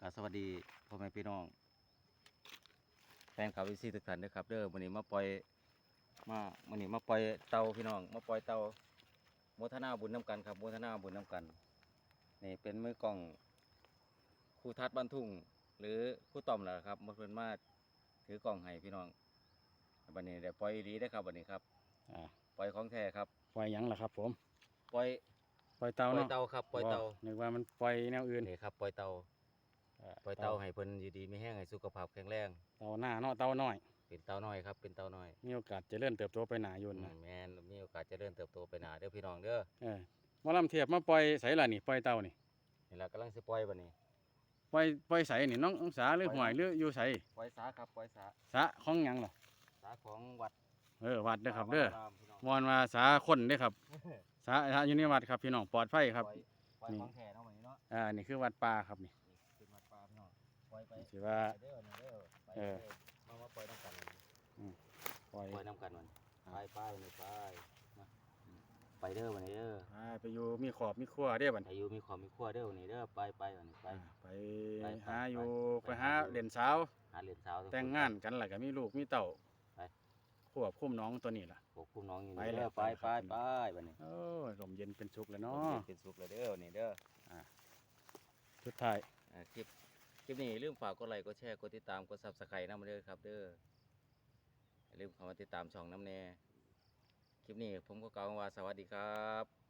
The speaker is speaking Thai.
กราบสวัสดีพ่อแม่พี่น้องแฟนข่าววิซีทุกท่านด้วยครับเด้อวันนี้มาปล่อยมาวันนี้มาปล่อยเตาพี่น้องมาปล่อยเตาโมทนาบุญน้ำกันครับโมทนาบุญน้ำกันนี่เป็นมือกล้องครูทัดบ้านทุ่ง หรือครูต่อมแหละครับมาเพิ่นมาถือกล้องให้พี่น้องวันนี้ได้ปล่อยดีได้อครับวันนี้ครับอ่าปล่อยของแท้ครับ ปล่อยหยังล่ะครับ ผม ปล่อยปล่อยเตาปล่อยเนาะเตาครับปล่อยเตาบ่นึกว่ามันปล่อยแนวอื่นนี่ครับปล่อยเตาปล่ อยเตาให้เพิ่นอยู่ดีไม่แห้งให้สุขภาพแข็งแรง เตาหน้าเนาะเตาน้อย เป็นเตาน้อยครับ เป็นเตาน้อยมีโอกาสเจะเลื่อนเติบโตไปหนาอยู่อืนะมแม่นมีโอกาสเจะเริ่เติบโตไปหนาเด้อพี่น้องเด้อเออหมอลำเทียบมาปล่อยใส่ละนี่ปล่อยเตานี่นี่ล่ะกำลังสิปล่อยบัดนี้ปล่อยปล่อยใส่นี่น้ององศาหรือปล่อยห่วยหรืออยู่ใส่ปล่อยสาครับปล่อยสาสะของหยังล่ะสาของวัดเออวัดเด้อครับเด้อวามพี่น้องวอนมาสาคนเด้อครับสาสาอยู่ในวัดครับพี่น้องปลอดภัยครับ ปล่อยปล่อยนี่ ของแท้เนาะบัดนี้เนาะ อ่านี่คือวัดป่าครับนี่ ปล่อยไปสิว่าไปเด้อนี่เด้อไปเอเด้ออมามาปล่อยน้ำกันบัดนี้ปล่อยปล่อยน้ำกันมันอ่าไปไปบัดนี้ไปมาไปเด้อบัดนี้เด้ออ่าไปอยู่มีขอบมีครัวเด้อบัดอายุมีความมีขั้วเด้อบัดนี้เด้อไปไปบัดนี้ไป อ่าไปไปหาอยู่ไปไปหาเด่นสาว หาเหรียญสาวแต่งงานกันแหละก็มีลูกมีเต่าไป ควบคุมน้องตัวนี้ล่ะ ปกคุมน้องอยู่ไปนี่แล้เด้อวไปไปไปครับไปบัดนี้โอ้ยลมเย็นเป็นสุขเลยเนาเนาะเป็นสุขเลยเด้อนี่เด้อ สุดท้าย อ่าคลิป คลิปนี้อย่าลืมฝากกดไลค์กดแชร์กดติดตามกดซับสไครต์น้ำมาเด้อครับเด้ออย่าลืมเข้ามาติดตามช่องน้ำแน่คลิปนี้ผมก็กล่าวว่าสวัสดีครับ